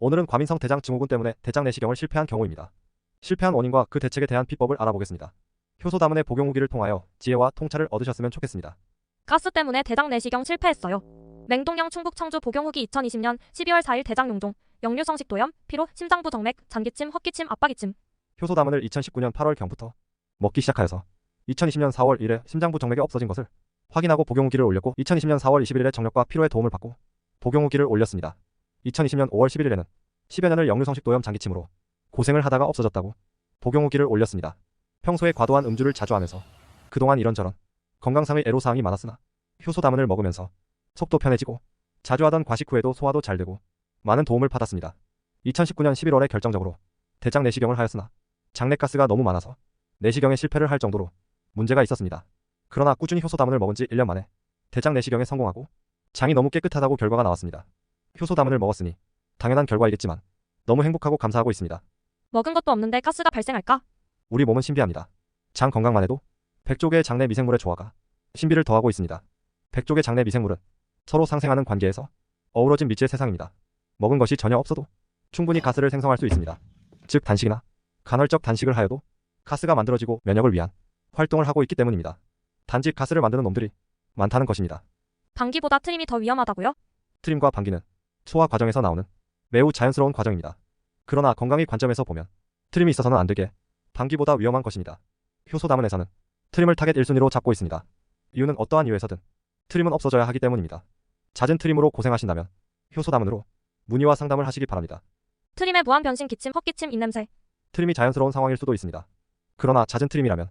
오늘은 과민성 대장 증후군 때문에 대장 내시경을 실패한 경우입니다. 실패한 원인과 그 대책에 대한 비법을 알아보겠습니다. 효소 다문의 복용 후기를 통하여 지혜와 통찰을 얻으셨으면 좋겠습니다. 가스 때문에 대장 내시경 실패했어요. 맹동형 충북 청주 복용 후기 2020년 12월 4일 대장 용종, 역류성식 도염, 피로, 심장부 정맥, 잔기침, 헛기침, 압박기침. 효소 다문을 2019년 8월 경부터 먹기 시작하여서 2020년 4월 1일 심장부 정맥이 없어진 것을 확인하고 복용 후기를 올렸고 2020년 4월 21일에 정력과 피로에 도움을 받고 복용 후기를 올렸습니다. 2020년 5월 11일에는 10여 년을 역류성식 도염 장기침으로 고생을 하다가 없어졌다고 복용 후기를 올렸습니다. 평소에 과도한 음주를 자주 하면서 그동안 이런저런 건강상의 애로사항이 많았으나 효소 다문을 먹으면서 속도 편해지고 자주 하던 과식 후에도 소화도 잘 되고 많은 도움을 받았습니다. 2019년 11월에 결정적으로 대장 내시경을 하였으나 장내가스가 너무 많아서 내시경에 실패를 할 정도로 문제가 있었습니다. 그러나 꾸준히 효소 다문을 먹은 지 1년 만에 대장 내시경에 성공하고 장이 너무 깨끗하다고 결과가 나왔습니다. 효소 다문을 먹었으니 당연한 결과이겠지만 너무 행복하고 감사하고 있습니다. 먹은 것도 없는데 가스가 발생할까? 우리 몸은 신비합니다. 장 건강만 해도 100조 개의 장내 미생물의 조화가 신비를 더하고 있습니다. 100조 개 장내 미생물은 서로 상생하는 관계에서 어우러진 미지의 세상입니다. 먹은 것이 전혀 없어도 충분히 가스를 생성할 수 있습니다. 즉 단식이나 간헐적 단식을 하여도 가스가 만들어지고 면역을 위한 활동을 하고 있기 때문입니다. 단지 가스를 만드는 놈들이 많다는 것입니다. 방귀보다 트림이 더 위험하다고요? 트림과 방귀는 소화 과정에서 나오는 매우 자연스러운 과정입니다. 그러나 건강의 관점에서 보면 트림이 있어서는 안 되게 방귀보다 위험한 것입니다. 효소 다문에서는 트림을 타겟 1순위로 잡고 있습니다. 이유는 어떠한 이유에서든 트림은 없어져야 하기 때문입니다. 잦은 트림으로 고생하신다면 효소 다문으로 문의와 상담을 하시기 바랍니다. 트림의 무한 변신 기침, 헛기침, 입냄새. 트림이 자연스러운 상황일 수도 있습니다. 그러나 잦은 트림이라면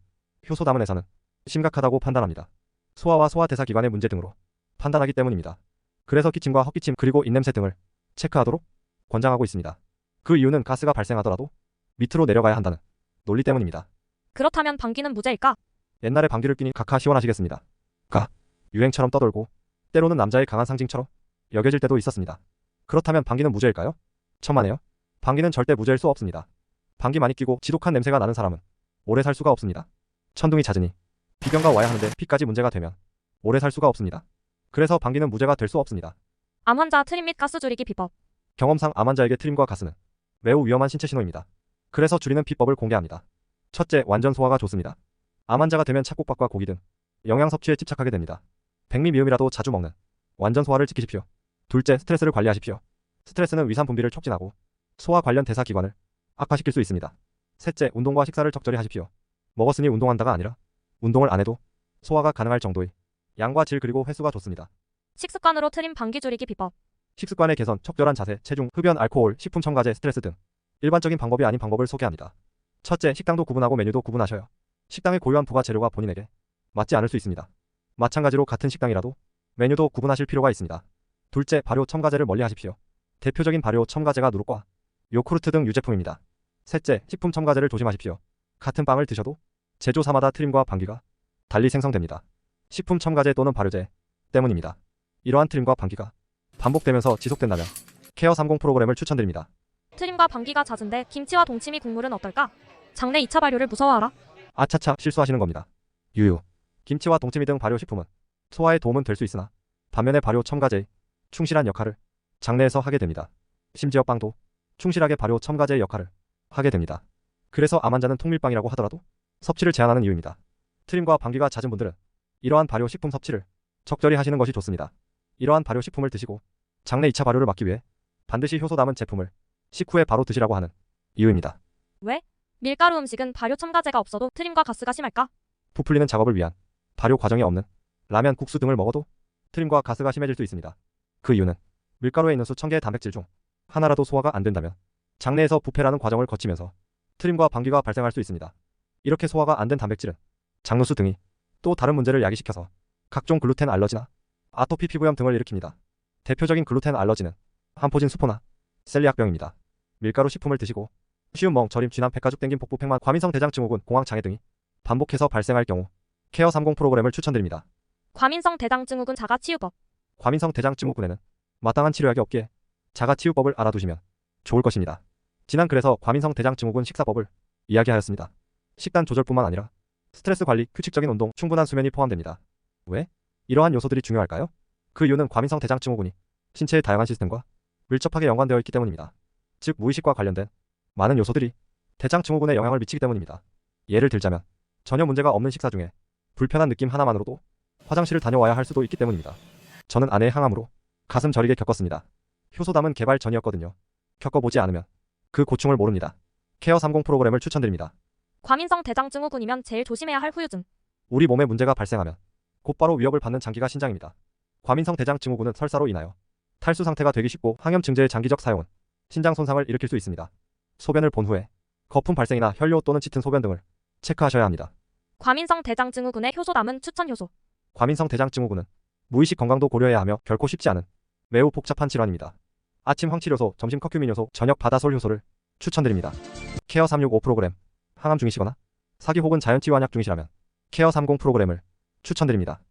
효소 다문에서는 심각하다고 판단합니다. 소화와 소화대사 기관의 문제 등으로 판단하기 때문입니다. 그래서 기침과 헛기침 그리고 입냄새 등을 체크하도록 권장하고 있습니다. 그 이유는 가스가 발생하더라도 밑으로 내려가야 한다는 논리 때문입니다. 그렇다면 방귀는 무죄일까? 옛날에 방귀를 끼니 각하 시원하시겠습니다. 가 유행처럼 떠돌고 때로는 남자의 강한 상징처럼 여겨질 때도 있었습니다. 그렇다면 방귀는 무죄일까요? 천만에요. 방귀는 절대 무죄일 수 없습니다. 방귀 많이 끼고 지독한 냄새가 나는 사람은 오래 살 수가 없습니다. 천둥이 잦으니 비경가 와야 하는데 피까지 문제가 되면 오래 살 수가 없습니다. 그래서 방귀는 무죄가 될 수 없습니다. 암 환자 트림 및 가스 줄이기 비법. 경험상 암 환자에게 트림과 가스는 매우 위험한 신체 신호입니다. 그래서 줄이는 비법을 공개합니다. 첫째, 완전 소화가 좋습니다. 암 환자가 되면 착국밥과 고기 등 영양 섭취에 집착하게 됩니다. 백미 미음이라도 자주 먹는 완전 소화를 지키십시오. 둘째, 스트레스를 관리하십시오. 스트레스는 위산 분비를 촉진하고 소화 관련 대사 기관을 악화시킬 수 있습니다. 셋째, 운동과 식사를 적절히 하십시오. 먹었으니 운동한다가 아니라 운동을 안 해도 소화가 가능할 정도의 양과 질 그리고 횟수가 좋습니다. 식습관으로 트림 방귀 줄이기 비법. 식습관의 개선, 적절한 자세, 체중, 흡연, 알코올, 식품 첨가제, 스트레스 등 일반적인 방법이 아닌 방법을 소개합니다. 첫째, 식당도 구분하고 메뉴도 구분하셔요. 식당의 고유한 부가 재료가 본인에게 맞지 않을 수 있습니다. 마찬가지로 같은 식당이라도 메뉴도 구분하실 필요가 있습니다. 둘째, 발효 첨가제를 멀리 하십시오. 대표적인 발효 첨가제가 누룩과 요구르트 등 유제품입니다. 셋째, 식품 첨가제를 조심하십시오. 같은 빵을 드셔도 제조사마다 트림과 방귀가 달리 생성됩니다. 식품 첨가제 또는 발효제 때문입니다. 이러한 트림과 방귀가 반복되면서 지속된다면 케어 30 프로그램을 추천드립니다. 트림과 방귀가 잦은데 김치와 동치미 국물은 어떨까? 장내 2차 발효를 무서워하라. 아차차 실수하시는 겁니다. 유유. 김치와 동치미 등 발효식품은 소화에 도움은 될 수 있으나 반면에 발효 첨가제의 충실한 역할을 장내에서 하게 됩니다. 심지어 빵도 충실하게 발효 첨가제의 역할을 하게 됩니다. 그래서 암 환자는 통밀빵이라고 하더라도 섭취를 제한하는 이유입니다. 트림과 방귀가 잦은 분들은 이러한 발효 식품 섭취를 적절히 하시는 것이 좋습니다. 이러한 발효 식품을 드시고 장내 2차 발효를 막기 위해 반드시 효소 담은 제품을 식후에 바로 드시라고 하는 이유입니다. 왜? 밀가루 음식은 발효 첨가제가 없어도 트림과 가스가 심할까? 부풀리는 작업을 위한 발효 과정이 없는 라면, 국수 등을 먹어도 트림과 가스가 심해질 수 있습니다. 그 이유는 밀가루에 있는 수천 개의 단백질 중 하나라도 소화가 안 된다면 장내에서 부패라는 과정을 거치면서 트림과 방귀가 발생할 수 있습니다. 이렇게 소화가 안 된 단백질은 장누수 등이 또 다른 문제를 야기시켜서 각종 글루텐 알러지나 아토피 피부염 등을 일으킵니다. 대표적인 글루텐 알러지는 한포진 수포나 셀리악병입니다. 밀가루 식품을 드시고 쉬운 멍, 저림, 쥐남, 백가죽 땡긴 복부 팽만, 과민성 대장 증후군, 공황 장애 등이 반복해서 발생할 경우 케어 30 프로그램을 추천드립니다. 과민성 대장 증후군 자가 치유법. 과민성 대장 증후군에는 마땅한 치료약이 없기에 자가 치유법을 알아두시면 좋을 것입니다. 지난 글에서 과민성 대장 증후군 식사법을 이야기하였습니다. 식단 조절뿐만 아니라 스트레스 관리, 규칙적인 운동, 충분한 수면이 포함됩니다. 왜? 이러한 요소들이 중요할까요? 그 이유는 과민성 대장 증후군이 신체의 다양한 시스템과 밀접하게 연관되어 있기 때문입니다. 즉 무의식과 관련된 많은 요소들이 대장 증후군에 영향을 미치기 때문입니다. 예를 들자면 전혀 문제가 없는 식사 중에 불편한 느낌 하나만으로도 화장실을 다녀와야 할 수도 있기 때문입니다. 저는 아내의 항암으로 가슴 저리게 겪었습니다. 효소담은 개발 전이었거든요. 겪어보지 않으면 그 고충을 모릅니다. 케어 30 프로그램을 추천드립니다. 과민성 대장 증후군이면 제일 조심해야 할 후유증. 우리 몸에 문제가 발생하면 곧바로 위협을 받는 장기가 신장입니다. 과민성 대장 증후군은 설사로 인하여 탈수 상태가 되기 쉽고 항염 증제의 장기적 사용은 신장 손상을 일으킬 수 있습니다. 소변을 본 후에 거품 발생이나 혈뇨 또는 짙은 소변 등을 체크하셔야 합니다. 과민성 대장 증후군의 효소담은 추천 효소. 과민성 대장 증후군은 무의식 건강도 고려해야 하며 결코 쉽지 않은 매우 복잡한 질환입니다. 아침 황치료소, 점심 커큐민 요소, 저녁 바다솔 효소를 추천드립니다. 케어 365 프로그램 항암 중이시거나 사기 혹은 자연치유 한약 중이시라면 케어 30 프로그램을 추천드립니다.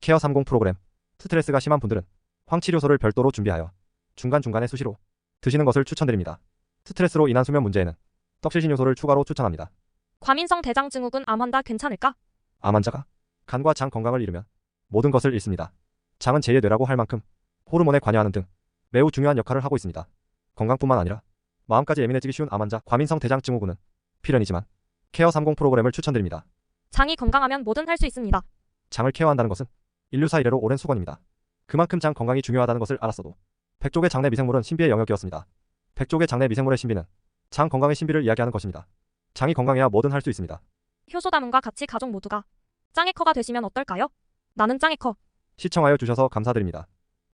케어 30 프로그램 스트레스가 심한 분들은 황치료소를 별도로 준비하여 중간중간에 수시로 드시는 것을 추천드립니다. 스트레스로 인한 수면 문제에는 떡실신 요소를 추가로 추천합니다. 과민성 대장 증후군 암 환자 괜찮을까? 암 환자가 간과 장 건강을 잃으면 모든 것을 잃습니다. 장은 제2의 뇌라고 할 만큼 호르몬에 관여하는 등 매우 중요한 역할을 하고 있습니다. 건강뿐만 아니라 마음까지 예민해지기 쉬운 암 환자 과민성 대장 증후군은 필연이지만 케어 30 프로그램을 추천드립니다. 장이 건강하면 뭐든 할 수 있습니다. 장을 케어한다는 것은 인류사 이래로 오랜 수건입니다. 그만큼 장 건강이 중요하다는 것을 알았어도 백족의 장내 미생물은 신비의 영역이었습니다. 백족의 장내 미생물의 신비는 장 건강의 신비를 이야기하는 것입니다. 장이 건강해야 뭐든 할 수 있습니다. 효소담은과 같이 가족 모두가 짱의 커가 되시면 어떨까요? 나는 짱의 커. 시청하여 주셔서 감사드립니다.